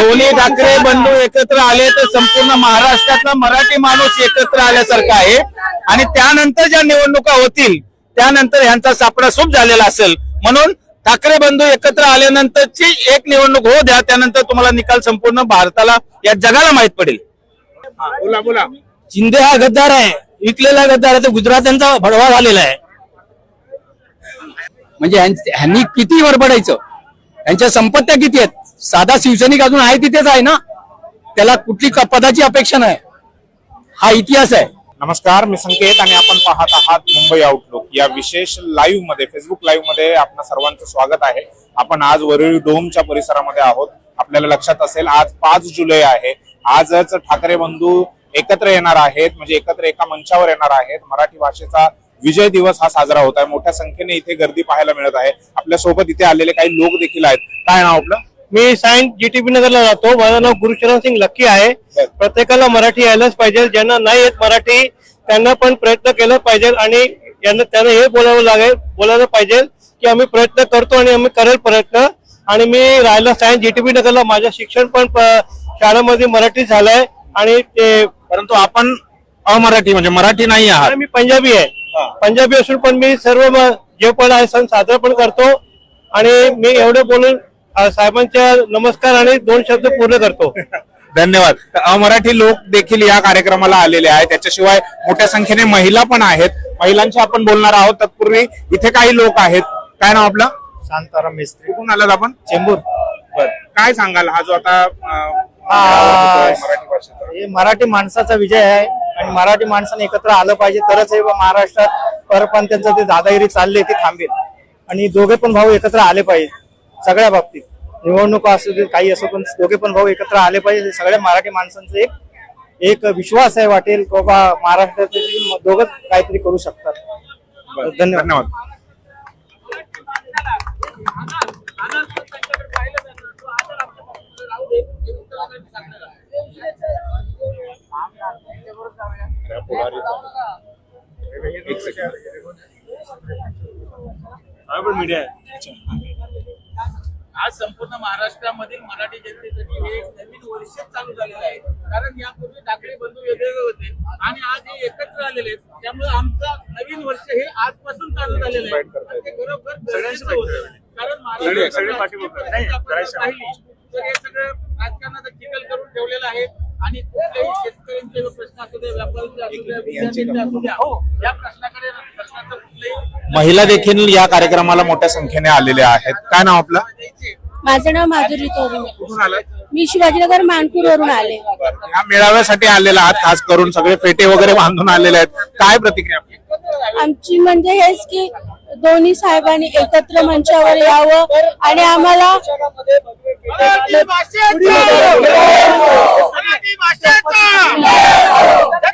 दोन्ही ठाकरे बंधू एकत्र आले तर संपूर्ण महाराष्ट्रातला मराठी माणूस एकत्र आल्यासारखा आहे. आणि त्यानंतर ज्या निवडणुका होतील त्यानंतर ह्यांचा सापडा सूप झालेला असेल. म्हणून ठाकरे बंधू एकत्र आल्यानंतरची एक निवडणूक होऊ द्या त्यानंतर तुम्हाला निकाल संपूर्ण भारताला या जगाला माहीत पडेल. बोला बोला. शिंदे हा गद्दार आहे विकलेला गद्दार आहे तो गुजरात्यांचा भडवा झालेला आहे. म्हणजे ह्यां- ह्यांनी किती वर पडायचं यांच्या संपत्त्या किती आहेत? साधा शिवसैनिक अजून आहे तिथेच आहे ना? त्याला कुठली पदाची अपेक्षा नाही. हा इतिहास आहे. नमस्कार मी संकेत आणि आपण पाहत आहात मुंबई आउटलुक या विशेष लाईव्हमध्ये फेसबुक लाईव्हमध्ये आपण सर्वांचं स्वागत आहे. आपण आज वरळी डोमच्या परिसरामध्ये आहोत. आपल्याला लक्षात असेल आज पाच जुलै आहे. आजच ठाकरे बंधू एकत्र येणार आहेत. म्हणजे एकत्र एका मंचावर येणार आहेत. मराठी भाषेचा विजय दिवस हा साजरा होत आहे. मोठ्या संख्येने इथे गर्दी पाहायला मिळत आहे. आपल्यासोबत इथे आलेले काही लोक देखील आहेत. काय नाव आपलं? मी सायन्स जीटीपी नगरला राहतो माझं नाव गुरुचरण सिंग लक्की आहे. प्रत्येकाला मराठी यायलाच पाहिजे. ज्यांना नाही येत मराठी त्यांना पण प्रयत्न केला पाहिजे आणि यांना त्यांना हे बोलावं लागेल बोलायला पाहिजे की आम्ही प्रयत्न करतो आणि आम्ही करेल प्रयत्न. आणि मी राहिला सायन्स जीटीपी नगरला. माझं शिक्षण पण शाळेमध्ये मराठी झालंय आणि ते परंतु आपण अमराठी म्हणजे मराठी नाही आहात. मी पंजाबी आहे. पंजाबी असून पण मी सर्व जे पण आहे सण साजरा पण करतो. आणि मी एवढे बोलून साहेबांच्या नमस्कार आणि दोन शब्द पूर्ण करतो. धन्यवाद. तर अमराठी लोक देखील या कार्यक्रमाला आलेले आहेत. त्याच्याशिवाय मोठ्या संख्येने महिला पण आहेत. महिलांशी आपण बोलणार आहोत. तत्पूर्वी इथे काही लोक आहेत. काय नाव आपलं? शांताराम मिस्त्री. कुठून आलात आपण? चेंबूर. काय सांगाल? हा जो आता अं, हा. मराठी भाषेचा हे मराठी माणसाचा विजय आहे. आणि मराठी माणसाने एकत्र आलं पाहिजे तरच हे महाराष्ट्रात परपंथांचं ते दादागिरी चालली ती थांबेल. आणि दोघे पण भाऊ एकत्र आले पाहिजे. सगळ्या बाबतीत. निवडणूक असू दे काही असो पण दोघे पण भाऊ एकत्र आले पाहिजे. सगळ्या मराठी माणसांचं एक एक विश्वास आहे वाटेल की बाबा महाराष्ट्रात दोघच काहीतरी करू शकतात. धन्यवाद. सेकंद. आज संपूर्ण महाराष्ट्रामधील मराठी जनतेसाठी हे एक नवीन वर्ष चालू झालेलं आहे. कारण यापूर्वी ठाकरे बंधू वेगवेगळे होते आणि आज हे एकत्र आलेले आहेत. त्यामुळे आमचं नवीन वर्ष हे आजपासून चालू झालेलं आहे. ते बरोबर गरजेचं होतं. कारण जर पाहिली तर हे सगळं राजकारणाचं चिखल करून ठेवलेलं आहे. आणि कुठलेही शेतकऱ्यांचे प्रश्न असू दे व्यापाऱ्यांचे असू द्या द्या या प्रश्नाकडे कुठलंही महिला देखील या कार्यक्रमाला मोठ्या संख्येने आलेल्या आहेत. काय नाव आपलं? माझं नाव माधुरी तोरुणे मी शिवाजीनगर मानपूर वरून आले. या मेळाव्यासाठी आलेला आहात खास करून सगळे फेटे वगैरे बांधून आलेले आहेत. काय प्रतिक्रिया आपली? आमची म्हणजे हेच की दोन्ही साहेबांनी एकत्र मंचावर यावं आणि आम्हाला मराठी भाषेचा मराठी भाषेचा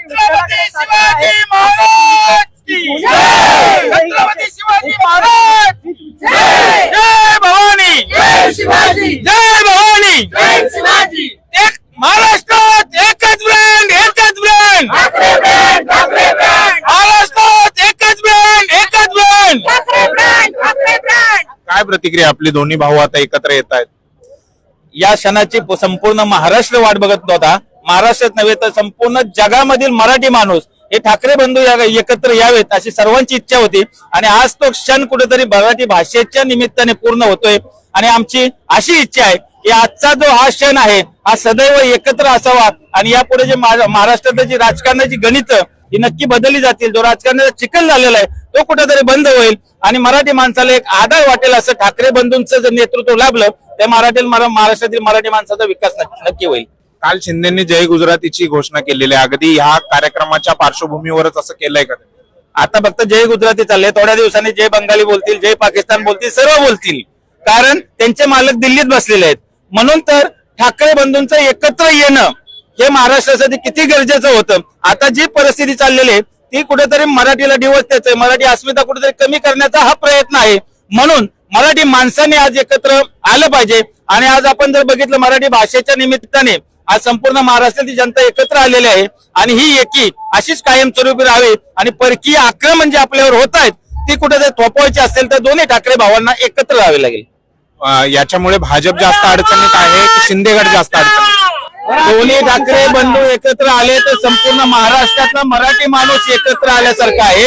छत्रपती शिवाजी महाराज की जय छत्रपती शिवाजी महाराज की जय जय भवानी जय शिवाजी जय भवानी जय शिवाजी एक महाराष्ट्रात एकच ब्रँड एकच brand Thackeray brand Thackeray brand महाराष्ट्रात एकच ब्रँड एकच brand Thackeray brand Thackeray brand काय प्रतिक्रिया आपली? दोन्ही भाऊ आता एकत्र येत आहेत. या क्षणाची संपूर्ण महाराष्ट्र वाट बघत होता महाराष्ट्रात नव्हे तर संपूर्ण जगामधील मराठी माणूस हे ठाकरे बंधू या एकत्र यावेत अशी सर्वांची इच्छा होती. आणि आज तो क्षण कुठेतरी मराठी भाषेच्या निमित्ताने पूर्ण होतोय. आणि आमची अशी इच्छा आहे की आजचा जो हा क्षण आहे हा सदैव एकत्र असावा. आणि यापुढे जे महा- महाराष्ट्रातली जी राजकारणाची गणित ही नक्की बदलली जातील जो राजकारणाचा चिखल झालेला आहे तो कुठेतरी बंद होईल. आणि मराठी माणसाला एक आधार वाटेल असं ठाकरे बंधूंचं जर नेतृत्व लाभलं तर मराठी महाराष्ट्रातील मराठी माणसाचा विकास नक्की नक्की होईल. काल शिंदेनी जय गुजरातीची घोषणा केलेली आहे. अगदी ह्या कार्यक्रमाच्या पार्श्वभूमीवरच असं केलंय का? आता फक्त जय गुजराती चालले थोड्या दिवसांनी जय बंगाली बोलतील जय पाकिस्तान बोलतील सर्व बोलतील. कारण त्यांचे मालक दिल्लीत बसलेले आहेत. म्हणून तर ठाकरे बंधूंचं एकत्र येणं हे महाराष्ट्रासाठी किती गरजेचं होतं? आता जी परिस्थिती चाललेली आहे ती कुठेतरी मराठीला डिवचतेच आहे मराठी अस्मिता कुठेतरी कमी करण्याचा हा प्रयत्न आहे. म्हणून मराठी माणसाने आज एकत्र आलं पाहिजे. आणि आज आपण जर बघितलं मराठी भाषेच्या निमित्ताने आज संपूर्ण महाराष्ट्रातील जनता एकत्र आलेली आहे. आणि ही एकी अशीच कायमस्वरूपी राहावी आणि परकीय आक्रमण जे आपल्यावर होत आहेत ती कुठेतरी थोपवायची असेल तर दोन्ही ठाकरे भावांना एकत्र राहावे लागेल. याच्यामुळे भाजप जास्त अडचणीत आहे की शिंदेगड जास्त अडचणीत दोन्ही ठाकरे बंधू एकत्र आले तर संपूर्ण महाराष्ट्रातला मराठी माणूस एकत्र आल्यासारखा आहे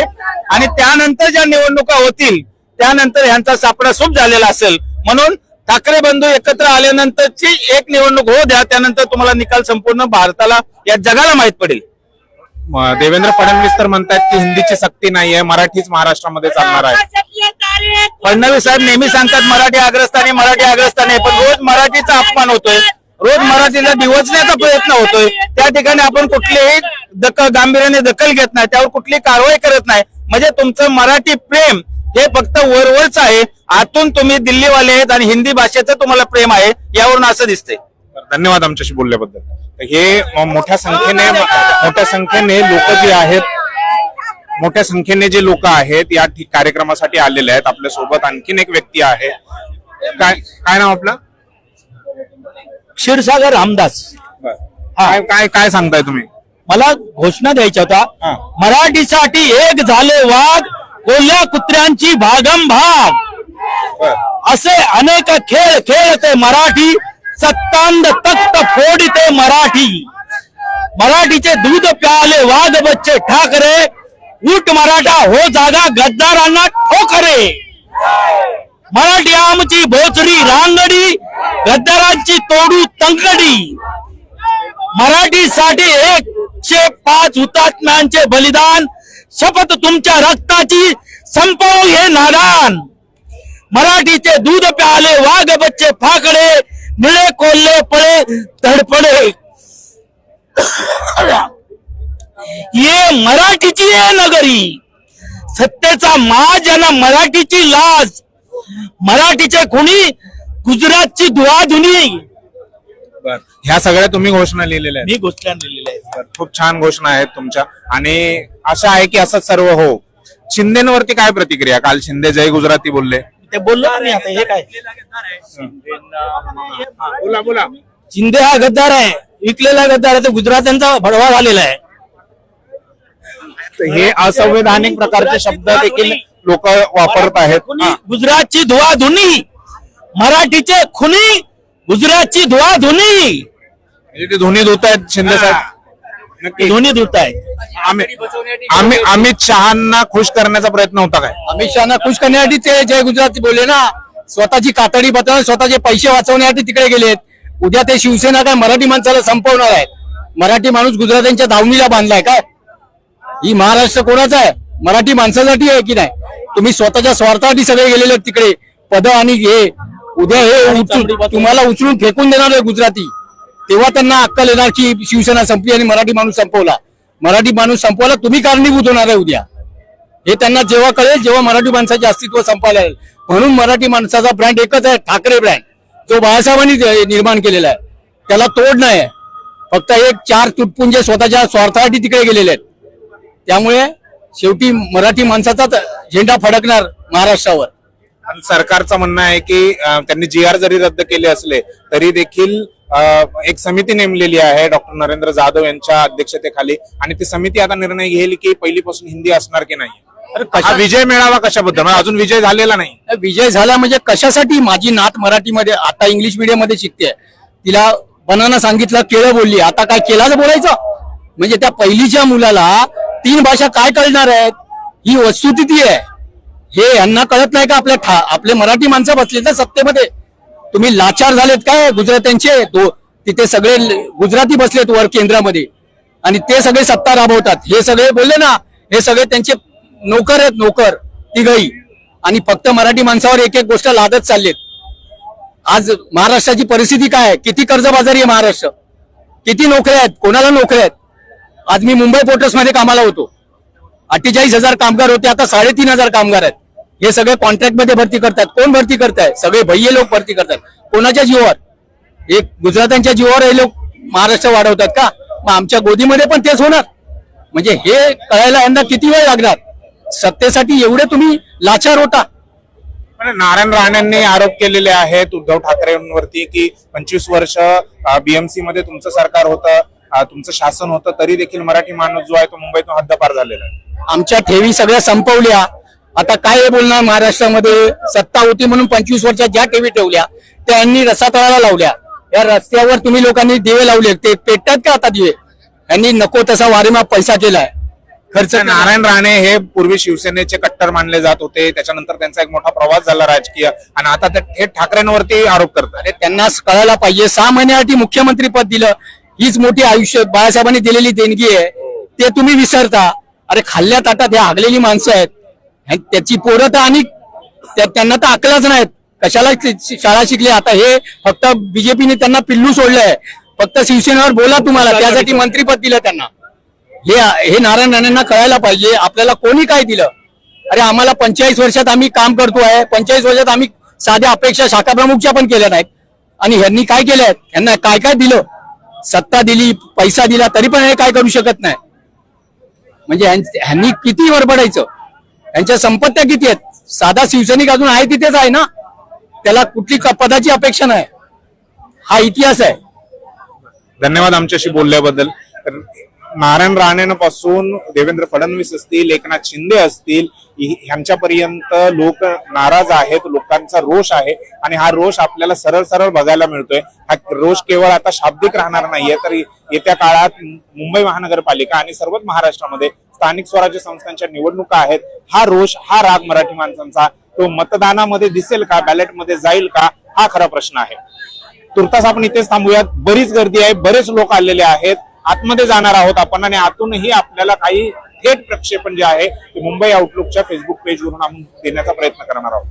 आणि त्यानंतर ज्या निवडणुका होतील त्यानंतर ह्यांचा सापडा सुप झालेला असेल म्हणून ठाकरे बंधू एकत्र आल्यानंतरची एक निवडणूक होऊ द्या त्यानंतर तुम्हाला निकाल संपूर्ण भारताला या जगाला माहीत पडेल देवेंद्र फडणवीस तर म्हणतात की हिंदीची सक्ती नाहीये मराठीच महाराष्ट्रामध्ये चालणार आहे फडणवीस साहेब नेहमी सांगतात मराठी अग्रस्थानी मराठी अग्रस्थानी पण रोज मराठीचा अपमान होतोय. रोज मराठीला डिवचण्याचा प्रयत्न होतोय. त्या ठिकाणी आपण कुठलीही दखल गांभीर्याने दखल घेत नाही त्यावर कुठली कारवाई करत नाही. म्हणजे तुमचं मराठी प्रेम हे फक्त वरवरच आहे. आतून तुम्ही दिल्लीवाले आहेत आणि हिंदी भाषेचं तुम्हाला प्रेम आहे यावरून असं दिसतंय. धन्यवाद आमच्याशी बोलल्याबद्दल. हे मोठ्या संख्येने मोठ्या संख्येने लोक जे आहेत मोठ्या संख्येने जे लोक आहेत या ठिक- कार्यक्रमासाठी आलेले आहेत. आपल्यासोबत आणखीन एक व्यक्ती आहे. काय काय नाव आपलं? क्षीरसागर रामदास. काय काय काय सांगताय तुम्ही? मला घोषणा द्यायच्या. होता मराठीसाठी एक झाले वाघ कोल्ह्या कुत्र्यांची भागम भाग. असे अनेक खेळ खेळते मराठी सत्तांद तख्त फोडिते मराठी. मराठीचे दूध प्याले वाघ बच्चे ठाकरे उठ मराठा हो जागा गद्दारांना ठोकरे. मराठी आमची भोचरी रांगडी गद्दारांची तोडू तंगडी. मराठीसाठी एकशे पाच हुतात्म्यांचे बलिदान शपथ तुमच्या रक्ताची संपव हे नादान. मराठीचे दूध प्याले वाघ बच्चे फाकडे निळे कोल्हे पळे धडपडे ये मराठीची ये नगरी. सत्तेचा माज आणि मराठीची लाज. मराठीचे खुणी गुजरातची धुवाधुनी. ह्या सगळ्या तुम्ही घोषणा लिहिलेल्या आहेत. मी घोषणा दिलेल्या आहे खूप छान घोषणा आहेत तुमच्या. आणि आशा आहे की असंच सर्व हो. शिंदेवरती काय प्रतिक्रिया? काल शिंदे जय गुजराती बोलले. ते बोललो मी आता हे काय? बोला बोला. शिंदे हा गद्दार आहे. विकलेला गद्दार आहे. तो गुजरात्यांचा भडवा झालेला आहे. तर हे असंवैधानिक प्रकारचे शब्द देखील लोक वापरत आहेत. गुजरातची धुवा धुनी. मराठीचे खुनी. गुजरातची धुवा धुनी. ते दोन्ही धुत आहेत शिंदे साहेब. दोन्ही धुत आहे आम्ही आम्ही अमित शहाना खुश करण्याचा प्रयत्न होता काय? अमित शहाना खुश करण्यासाठी ते जय गुजराती बोलले ना स्वतःची कातडी बतवून स्वतःचे पैसे वाचवण्यासाठी तिकडे गेलेत. उद्या ते शिवसेना काय मराठी माणसाला संपवणार आहेत. मराठी माणूस गुजरात्यांच्या धावणीला बांधलाय काय? ही महाराष्ट्र कोणाचा आहे? मराठी माणसासाठी आहे की नाही? तुम्ही स्वतःच्या स्वार्थासाठी सगळे गेलेले तिकडे. पद आणि हे उद्या हे उचलून तुम्हाला उचलून फेकून देणार आहे गुजराती. तेव्हा त्यांना अक्कल येणार की शिवसेना संपली आणि मराठी माणूस संपवला. मराठी माणूस संपवला तुम्ही कारणीभूत होणार आहे उद्या. हे त्यांना जेव्हा कळेल जेव्हा मराठी माणसाचे अस्तित्व संपायला येईल. म्हणून मराठी माणसाचा ब्रँड एकच आहे ठाकरे ब्रँड जो बाळासाहेबांनी निर्माण केलेला आहे. त्याला तोड नाही आहे. फक्त एक चार तुटपुंजे स्वतःच्या स्वार्थासाठी तिकडे गेलेले आहेत. त्यामुळे शेवटी मराठी माणसाचाच झेंडा फडकणार महाराष्ट्रावर. पण सरकारचं म्हणणं आहे की त्यांनी जी आर जरी रद्द केले असले तरी देखील एक समिती नेमलेली आहे डॉक्टर नरेंद्र जाधव यांच्या अध्यक्षतेखाली. आणि ती समिती आता निर्णय घेईल की पहिलीपासून हिंदी असणार की नाही. कशा विजय मेळावा कशाबद्दल? म्हणजे अजून विजय झालेला नाही. विजय झाला म्हणजे कशासाठी? माझी नात मराठीमध्ये आता इंग्लिश मीडियममध्ये शिकते तिला बनाना सांगितलं केळं बोलली. आता काय केलाच बोलायचं? म्हणजे त्या पहिलीच्या मुलाला तीन भाषा काय कळणार आहेत? ही वस्तुस्थिती आहे. हे यांना कळत नाही का आपल्या ठा- आपले मराठी माणसं बसले ना सत्तेमध्ये? तुम्ही लाचार झालेत काय गुजरात्यांचे? तिथे सगळे गुजराती बसलेत वर केंद्रामध्ये. आणि ते सगळे सत्ता राबवतात. हे सगळे बोलले ना हे सगळे त्यांचे नोकर आहेत नोकर तिघही. आणि फक्त मराठी माणसावर एक एक गोष्ट लादत चाललेत. आज महाराष्ट्राची परिस्थिती काय आहे? किती कर्जबाजारी आहे महाराष्ट्र? किती नोकऱ्या आहेत? कोणाला नोकऱ्या आहेत? आज मी मुंबई पोर्टर्समध्ये कामाला होतो. अठ्ठेचाळीस हजार कामगार होते आता साडेतीन हजार कामगार आहेत. हे सगळे कॉन्ट्रॅक्टमध्ये भरती करतात कोण भरती करताय सगळे भय्य लोक भरती करतात कोणाच्या जीवावर? एक गुजरातांच्या जीवावर हे लोक महाराष्ट्र वाढवतात का? मग आमच्या गोदीमध्ये पण तेच होणार. म्हणजे हे कळायला यांना किती वेळ लागणार? सत्तेसाठी एवढे तुम्ही लाचार होता. नारायण राणेंनी आरोप केलेले आहेत उद्धव ठाकरेंवरती की पंचवीस वर्ष बीएमसी मध्ये तुमचं सरकार होतं. तुमचं शासन होतं तरी देखील मराठी माणूस जो आहे तो मुंबईतून हद्दपार झालेला आहे. आमच्या ठेवी सगळ्या संपवल्या. आता काय बोलणार महाराष्ट्रामध्ये? सत्ता होती म्हणून पंचवीस वर्षात ज्या टीव्ही ठेवल्या त्या यांनी रसातळाला लावल्या. या रस्त्यावर तुम्ही लोकांनी दिवे लावले. ते पेटतात का आता दिवे? यांनी नको तसा वारेमाप पैसा केलाय. खर्च नारायण राणे हे पूर्वी शिवसेनेचे कट्टर मानले जात होते. त्याच्यानंतर त्यांचा एक मोठा प्रवास झाला राजकीय. आणि आता ते थेट ठाकरेंवरती आरोप करतात. अरे त्यांना कळायला पाहिजे. सहा महिन्यासाठी मुख्यमंत्री पद दिलं. हीच मोठी आयुष्य बाळासाहेबांनी दिलेली देणगी आहे. ते तुम्ही विसरता. अरे खाल्ल्या ताटात ह्या हागलेली माणसं आहेत. त्याची पोरं तर आणि त्यांना तर अकलाच नाहीत. कशाला शाळा शिकली? आता हे फक्त बीजेपीने त्यांना पिल्लू सोडलंय फक्त शिवसेनेवर बोला तुम्हाला. त्यासाठी मंत्रीपद दिलं त्यांना. हे हे नारायण राणेंना कळायला पाहिजे. आपल्याला कोणी काय दिलं? अरे आम्हाला पंचेचाळीस वर्षात आम्ही काम करतो आहे. पंचेचाळीस वर्षात आम्ही साध्या अपेक्षा शाखा प्रमुखच्या पण केल्या नाहीत. आणि ह्यांनी काय केलंय? ह्यांना काय काय दिलं? सत्ता दिली पैसा दिला तरी पण हे काय करू शकत नाही. म्हणजे ह्यांनी किती वरबडायचं? यांच्या संपत्त्या किती आहेत? साधा शिवसैनिक अजून आहे तिथेच आहे ना? त्याला कुठली पदाची अपेक्षा नाही. हा इतिहास आहे. धन्यवाद आमच्याशी बोलल्याबद्दल. नारायण राणेंपासून देवेंद्र फडणवीस असतील एकनाथ शिंदे असतील ह्यांच्यापर्यंत लोक नाराज आहेत लोकांचा रोष आहे आणि हा रोष आपल्याला सरळ सरळ बघायला मिळतोय. हा रोष केवळ आता शाब्दिक राहणार नाहीये तर येत्या काळात मुंबई महानगरपालिका आणि सर्वच महाराष्ट्रामध्ये स्थानिक स्वराज्य संस्थांच्या निवडणुका आहेत. हा रोष हा राग मराठी माणसांचा तो मतदानामध्ये दिसेल का बॅलेटमध्ये जाईल का हा खरा प्रश्न आहे. तुर्तास आपण इथेच थांबूयात. बरीच गर्दी आहे बरेच लोक आलेले आहेत. आतमध्ये जाणार आहोत आपण आणि आतूनही आपल्याला काही थेट प्रक्षेपण जे आहे ते मुंबई आउटलुकच्या फेसबुक पेजवरून आपण देण्याचा प्रयत्न करणार आहोत.